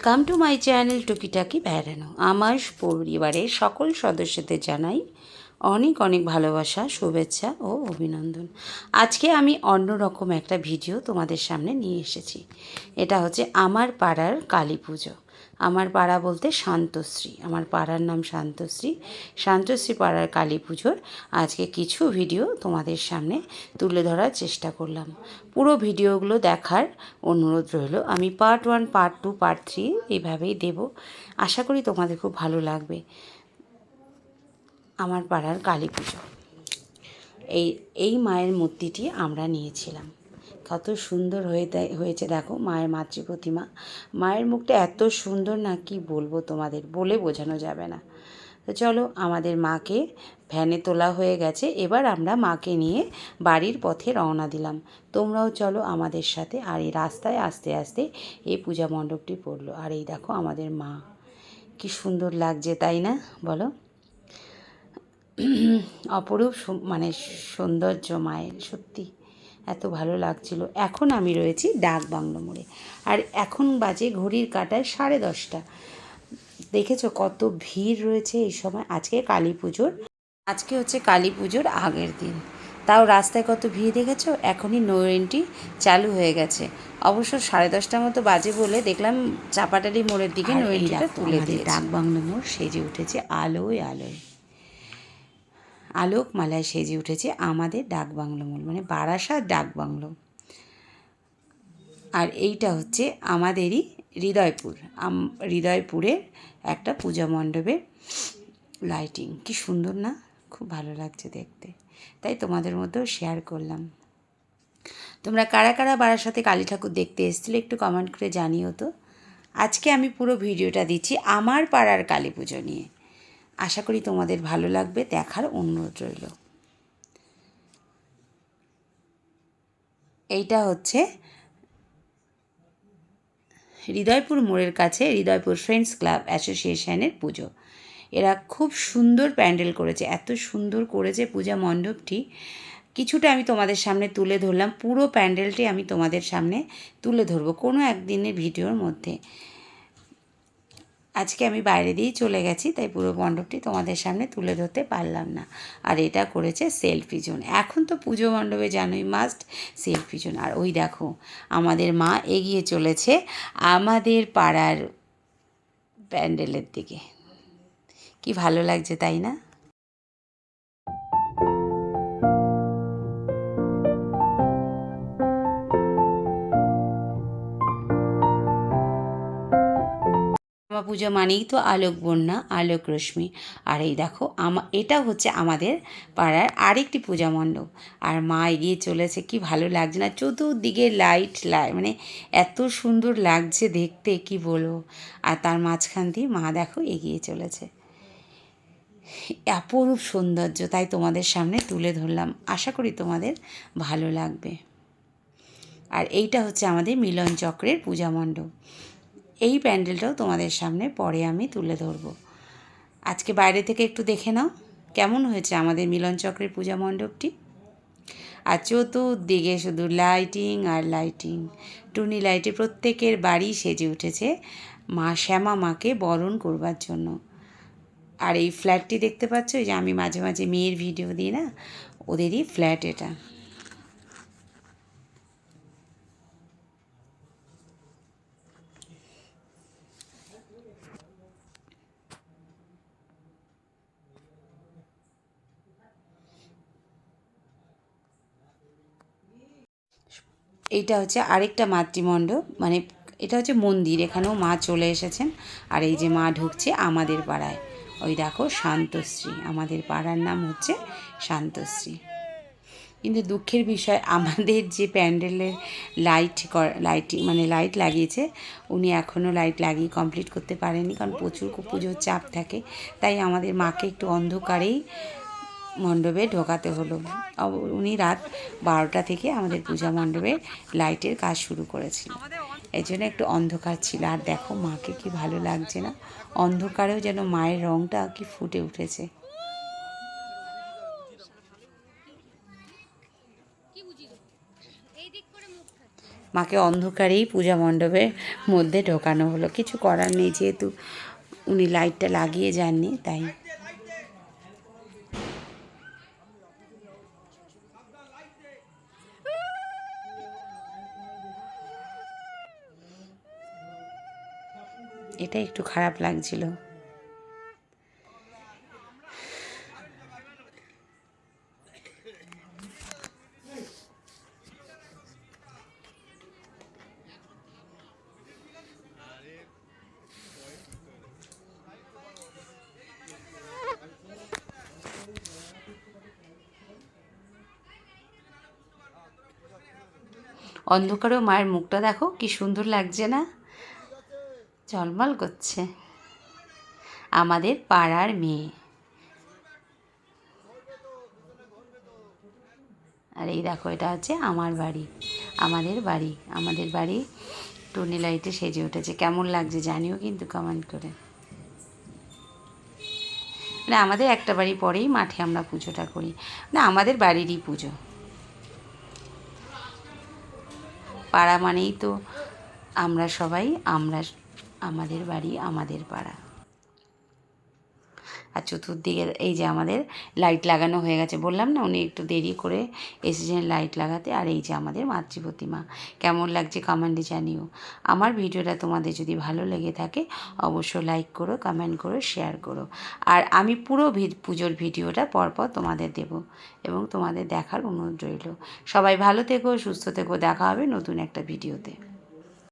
Welcome to my channel টুকিটাকি বেড়ানো আমার পরিবারের সকল সদস্যদের জানাই অনেক অনেক ভালোবাসা, শুভেচ্ছা ও অভিনন্দন। আজকে আমি অন্যরকম একটা ভিডিও তোমাদের সামনে নিয়ে এসেছি। এটা হচ্ছে আমার পাড়ার কালী পুজো। আমার পাড়া বলতে শান্তশ্রী। আমার পাড়ার নাম শান্তশ্রী। শান্তশ্রী পাড়ার কালী পুজোর আজকে কিছু ভিডিও তোমাদের সামনে তুলে ধরার চেষ্টা করলাম। পুরো ভিডিওগুলো দেখার অনুরোধ রইল। আমি part one part two part three এইভাবেই দেব। আশা করি তোমাদের খুব ভালো লাগবে। আমার পাড়ার কালী পুজো। এই এই মায়ের মূর্তিটি আমরা নিয়েছিলাম। কত সুন্দর হয়ে হয়েছে। দেখো, মায়ের মাতৃ প্রতিমা মায়ের মুখটা এত সুন্দর না, কি বলব তোমাদের? বলে বোঝানো যাবে না। তো চলো, আমাদের মাকে ভ্যানে তোলা হয়ে গেছে। এবার আমরা মাকে নিয়ে বাড়ির পথে রওনা দিলাম। তোমরাও চলো আমাদের সাথে। আর এই রাস্তায় আস্তে আস্তে এই পূজা মণ্ডপটি পড়ল। আর এই দেখো, আমাদের মা। কি সুন্দর লাগছে, তাই না? বলো। অপরূপ মানে সৌন্দর্য মায়ের, সত্যি। এত ভালো লাগছিল। এখন আমি রয়েছি ডাক বাংলো মোড়ে। আর এখন বাজে ঘড়ির কাটায় সাড়ে দশটা। দেখেছ কত ভিড় রয়েছে এই সময়? আজকে কালী পুজোর। আজকে হচ্ছে কালী পুজোর আগের দিন। তাও রাস্তায় কত ভিড় দেখেছ? এখনই নো এন্ট্রি চালু হয়ে গেছে। অবশ্য সাড়ে দশটার মতো বাজে বলে দেখলাম চাপাটারি মোড়ের দিকে নো এন্ট্রিটা তুলে দিয়ে ডাক বাংলো মোড় সেজে উঠেছে আলোয় আলোয়। আলোক মালায় সেজে উঠেছে আমাদের ডাক বাংলো মোড় মানে বারাসাত ডাক বাংলো। আর এইটা হচ্ছে আমাদেরই হৃদয়পুর। হৃদয়পুরের একটা পূজা মণ্ডপে লাইটিং কি সুন্দর না? খুব ভালো লাগছে দেখতে। তাই তোমাদের মধ্যেও শেয়ার করলাম। তোমরা কারা কারা বাড়ার সাথে কালী ঠাকুর দেখতে এসেছিলে একটু কমেন্ট করে জানিও তো। আজকে আমি পুরো ভিডিওটা দিচ্ছি আমার পাড়ার কালী পুজো নিয়ে। আশা করি তোমাদের ভালো লাগবে, দেখার অনুরোধ রইল। এইটা হচ্ছে হৃদয়পুর মোড়ের কাছে হৃদয়পুর ফ্রেন্ডস ক্লাব অ্যাসোসিয়েশনের পুজো। এরা খুব সুন্দর প্যান্ডেল করেছে, এত সুন্দর করেছে পূজা মণ্ডপটি। কিছুটা আমি তোমাদের সামনে তুলে ধরলাম, পুরো প্যান্ডেলটি আমি তোমাদের সামনে তুলে ধরবো কোনো একদিনের ভিডিওর মধ্যে। আজকে আমি বাইরে দিয়েই চলে গেছি, তাই পুরো মণ্ডপটি তোমাদের সামনে তুলে ধরতে পারলাম না। আর এটা করেছে সেলফি জোন। এখন তো পুজো মণ্ডপে জানোই মাস্ট সেলফি জোন। আর ওই দেখো, আমাদের মা এগিয়ে চলেছে আমাদের পাড়ার প্যান্ডেলের দিকে। কি ভালো লাগছে, তাই না? পুজো মানেই তো আলোক বন্যা, আলোক রশ্মি। আর এই দেখো, আমা, এটা হচ্ছে আমাদের পাড়ার আরেকটি পূজা মণ্ডপ। আর মা এগিয়ে চলেছে, কি ভালো লাগছে না, চতুর্দিকে লাইট লাই মানে এত সুন্দর লাগছে দেখতে, কি বলব। আর তার মাঝখান দিয়ে মা দেখো এগিয়ে চলেছে। অপরূপ সৌন্দর্য, তাই তোমাদের সামনে তুলে ধরলাম। আশা করি তোমাদের ভালো লাগবে। আর এইটা হচ্ছে আমাদের মিলন চক্রের পূজা মণ্ডপ। এই প্যান্ডেলটাও তোমাদের সামনে পরে আমি তুলে ধরবো। আজকে বাইরে থেকে একটু দেখে নাও, কেমন হয়েছে আমাদের মিলন চক্রের পূজা মণ্ডপটি? আর চতুর্দিকে শুধু লাইটিং আর লাইটিং টুনি লাইটে প্রত্যেকের বাড়ি সেজে উঠেছে মা শ্যামা মাকে বরণ করবার জন্য। আর এই ফ্ল্যাটটি দেখতে পাচ্ছ? যে আমি মাঝে মাঝে মেয়ের ভিডিও দিই না? ওদেরই ফ্ল্যাট এটা। এইটা হচ্ছে আরেকটা মাতৃমণ্ডপ মানে এটা হচ্ছে মন্দির, এখানেও মা চলে এসেছেন। আর এই যে মা ঢুকছে আমাদের পাড়ায়। ওই দেখো শান্তশ্রী, আমাদের পাড়ার নাম হচ্ছে শান্তশ্রী। কিন্তু দুঃখের বিষয়, আমাদের যে প্যান্ডেলের লাইট লাইট মানে লাইট লাগিয়েছে, উনি এখনও লাইট লাগিয়ে কমপ্লিট করতে পারেনি কারণ প্রচুর পুজোর চাপ থাকে। তাই আমাদের মাকে একটু অন্ধকারেই মণ্ডপে ঢোকাতে হলো। উনি রাত বারোটা থেকে আমাদের পূজা মণ্ডপে লাইটের কাজ শুরু করেছিল এই জন্য একটু অন্ধকার ছিল। আর দেখো মাকে কি ভালো লাগছে না? অন্ধকারেও যেন মায়ের রঙটা কি ফুটে উঠেছে। মাকে অন্ধকারেই পূজা মণ্ডপের মধ্যে ঢোকানো হলো। কিছু করার নেই, যেহেতু উনি লাইটটা লাগিয়ে যাননি, তাই এটা একটু খারাপ লাগছিল। অন্ধকারেও মায়ের মুখটা দেখো কি সুন্দর লাগছে না? ঝলমল করছে। আমাদের পাড়ার মেয়ে। আর এই দেখো, এটা হচ্ছে আমার বাড়ি, আমাদের বাড়ি আমাদের বাড়ি টুনি লাইটে সেজে উঠেছে। কেমন লাগছে জানিও কিন্তু কমেন্ট করে। মানে আমাদের একটা বাড়ি পরেই মাঠে আমরা পুজোটা করি। না, আমাদের বাড়িরই পুজো। পাড়া মানেই তো আমরা সবাই, আমরা আমাদের বাড়ি, আমাদের পাড়া। আর চতুর্দিকে এই যে আমাদের লাইট লাগানো হয়ে গেছে, বললাম না উনি একটু দেরি করে এসেছেন লাইট লাগাতে, আর এই যে আমাদের মাতৃ প্রতিমা কেমন লাগছে কমেন্টে জানিও। আমার ভিডিওটা তোমাদের যদি ভালো লেগে থাকে, অবশ্যই লাইক করো কমেন্ট করো শেয়ার করো। আর আমি পুরো পুজোর ভিডিওটা পরপর তোমাদের দেব এবং তোমাদের দেখার অনুরোধ রইল। সবাই ভালো থেকো, সুস্থ থেকো, দেখা হবে নতুন একটা ভিডিওতে।